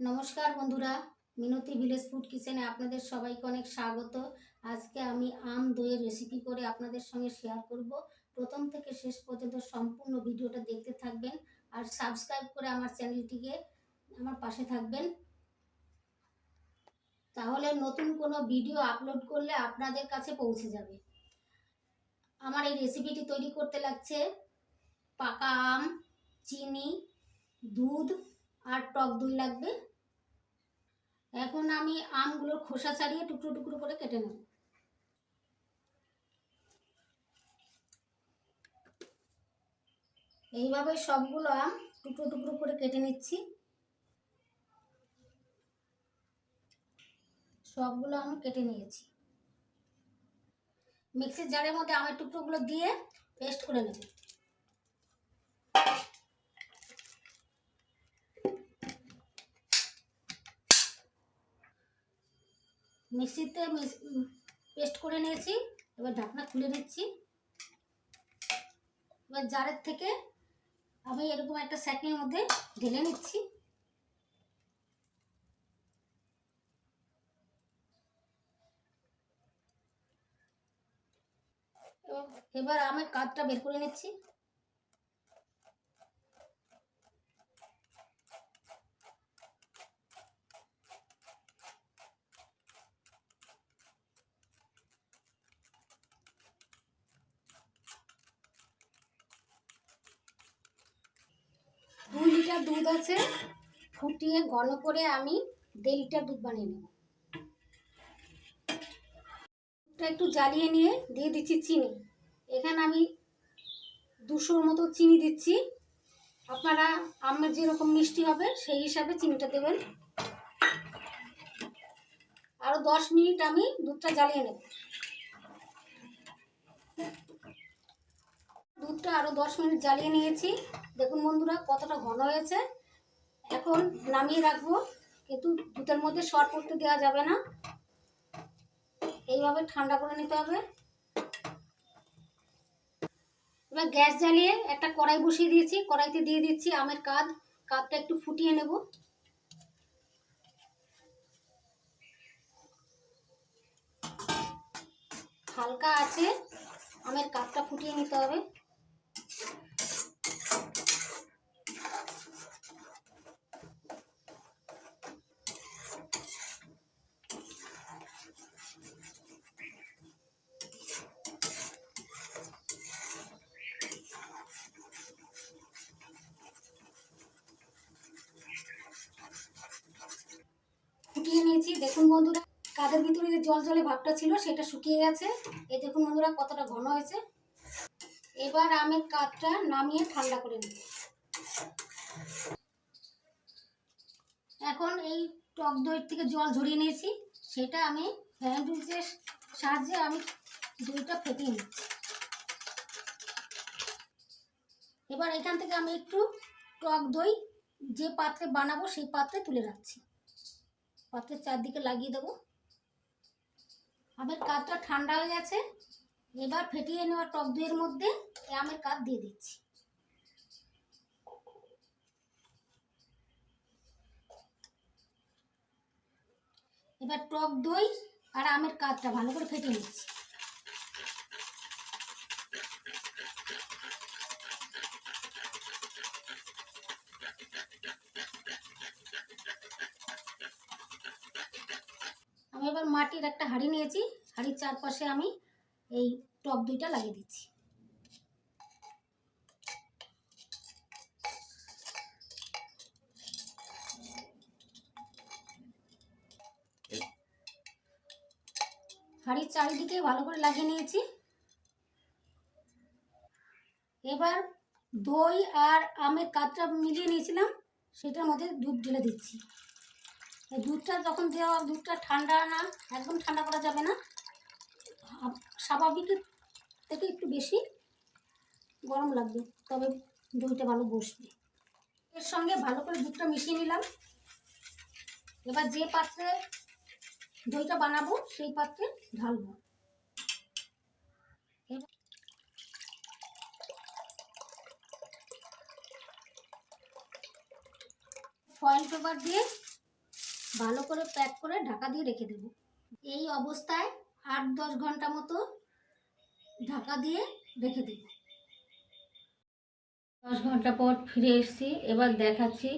নমস্কার বন্ধুরা, মিনতি village food কিচেনে আপনাদের সবাইকে অনেক স্বাগত। আজকে আমি আম দইয়ের রেসিপি করে আপনাদের সঙ্গে শেয়ার করব। প্রথম থেকে শেষ পর্যন্ত সম্পূর্ণ ভিডিওটা দেখতে থাকবেন আর সাবস্ক্রাইব করে আমার চ্যানেলটিকে আমার পাশে থাকবেন। তাহলে নতুন কোনো ভিডিও আপলোড করলে আপনাদের কাছে পৌঁছে যাবে। আমার এই রেসিপিটি তৈরি করতে লাগছে পাকা আম, চিনি, দুধ আর টক দই লাগবে। এখন আমি আমগুলোর খোসা ছাড়িয়ে টুকরো টুকরো করে কেটে নেব। এইভাবে সবগুলো আম টুকরো টুকরো করে কেটে নিচ্ছি। সবগুলো আম কেটে নিয়েছি। মিক্সির জারের মধ্যে আমের টুকরোগুলো দিয়ে পেস্ট করে নেব। মিক্সিতে পেস্ট করে নিয়েছি। এবার ঢাকনা খুলে নিচ্ছি এবার জারের থেকে আমি এরকম একটা স্যাকনির মধ্যে ঢেলে নিচ্ছি। এবার আমি কাঠটা বের করে নিচ্ছি দুই লিটার দুধ আছে, ফুটিয়ে ঘন করে আমি দেড় লিটার দুধ বানিয়ে নেব। দুধটা একটু জ্বালিয়ে নিয়ে দিয়ে দিচ্ছি চিনি। এখানে আমি দুশোর মতো চিনি দিচ্ছি। আপনারা আমের যেরকম মিষ্টি হবে সেই হিসাবে চিনিটা দেবেন। আরও দশ মিনিট আমি দুধটা জ্বালিয়ে নেব। দুধটা আরও দশ মিনিট জ্বালিয়ে নিয়েছি। দেখুন বন্ধুরা, কতটা ঘন হয়েছে। এখন নামিয়ে রাখব। কিন্তু দুধের মধ্যে শর্ট করতে দেওয়া যাবে না। এইভাবে ঠান্ডা করে নিতে হবে। এবার গ্যাস জ্বালিয়ে একটা কড়াই বসিয়ে দিয়েছি। কড়াইতে দিয়ে দিচ্ছি আমের কাদ। কাদটা একটু ফুটিয়ে নেব। হালকা আছে। আমের কাপটা ফুটিয়ে নিতে হবে ফুটিয়ে নিয়েছি দেখুন বন্ধুরা, কাদের ভিতরে যে জল জলে ভাবটা ছিল সেটা শুকিয়ে গেছে। এই দেখুন বন্ধুরা, কতটা ঘন হয়েছে। এবার আমের কাঠটা নামিয়ে ঠান্ডা করে নেব। এখন এই টক দইয়ের থেকে জল ঝরিয়ে নিয়েছি। সেটা আমি ফ্যান জুসের সাহায্যে আমি দইটা ফেটিয়ে নিচ্ছি। এবার এখান থেকে আমি একটু টক দই যে পাত্রে বানাবো সেই পাত্রে তুলে রাখছি। পাত্রের চারদিকে লাগিয়ে দেবো। আমের কাঠটা ঠান্ডা হয়ে গেছে। এবার ফেটিয়ে নেওয়া টক দইয়ের মধ্যে এই আমের কাঠ দিয়ে দিচ্ছি। এবার টক দই আর আমের কাঠটা ভালো করে ফেটিয়ে নিচ্ছি। আমি এবার মাটির একটা হাঁড়ি নিয়েছি। হাঁড়ির চারপাশে আমি এই টপ দুইটা লাগিয়ে দিচ্ছি। হাঁড়ির চারিদিকে ভালো করে লাগিয়ে নিয়েছি। এবার দই আর আমের কাঠটা মিলিয়ে নিয়েছিলাম, সেটার মধ্যে দুধ ঢেলে দিচ্ছি। দুধটা যখন দেওয়া, দুধটা ঠান্ডা না, একদম ঠান্ডা করা যাবে না। স্বাভাবিকের থেকে একটু বেশি গরম লাগবে, তবে দইটা ভালো বসবে। এর সঙ্গে ভালো করে দুধটা মিশিয়ে নিলাম। এবার যে পাত্রে দইটা বানাবো, সেই পাত্রে ঢালবো। ফয়েল পেপার দিয়ে ভালো করে প্যাক করে ঢাকা দিয়ে রেখে দেব। এই অবস্থায় আট দশ ঘণ্টা মতো ঢাকা দিয়ে রেখে দেব। দশ ঘণ্টা পর ফিরে এসেছি, এবার দেখাচ্ছি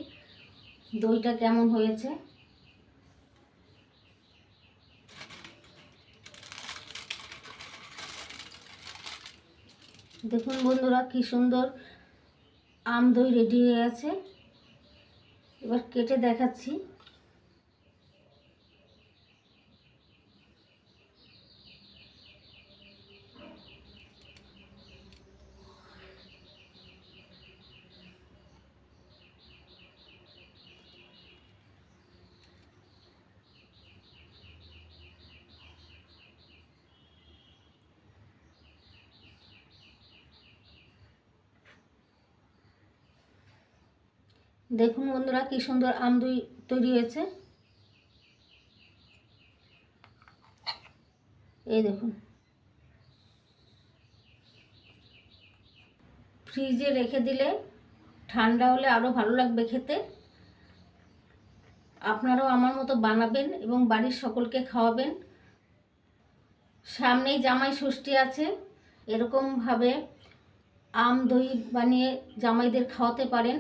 দইটা কেমন হয়েছে। দেখুন বন্ধুরা, কি সুন্দর আম দই রেডি হয়ে আছে এবার কেটে দেখাচ্ছি। দেখুন বন্ধুরা কি সুন্দর আম দই তৈরি হয়েছে। এই দেখুন। ফ্রিজে রেখে দিলে ঠান্ডা হলে আরও ভালো লাগবে খেতে। আপনারাও আমার মতো বানাবেন এবং বাড়ির সকলকে খাওয়াবেন। সামনেই জামাই ষষ্ঠী আছে। এরকমভাবে আম দই বানিয়ে জামাইদের খাওয়াতে পারেন।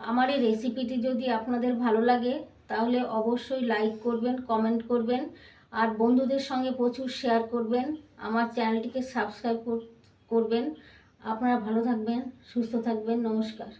আমার এই রেসিপিটি যদি আপনাদের ভালো লাগে, তাহলে অবশ্যই লাইক করবেন কমেন্ট করবেন, আর বন্ধুদের সঙ্গে প্রচুর শেয়ার করবেন, আমার চ্যানেলটিকে সাবস্ক্রাইব করবেন। আপনারা ভালো থাকবেন, সুস্থ থাকবেন, নমস্কার।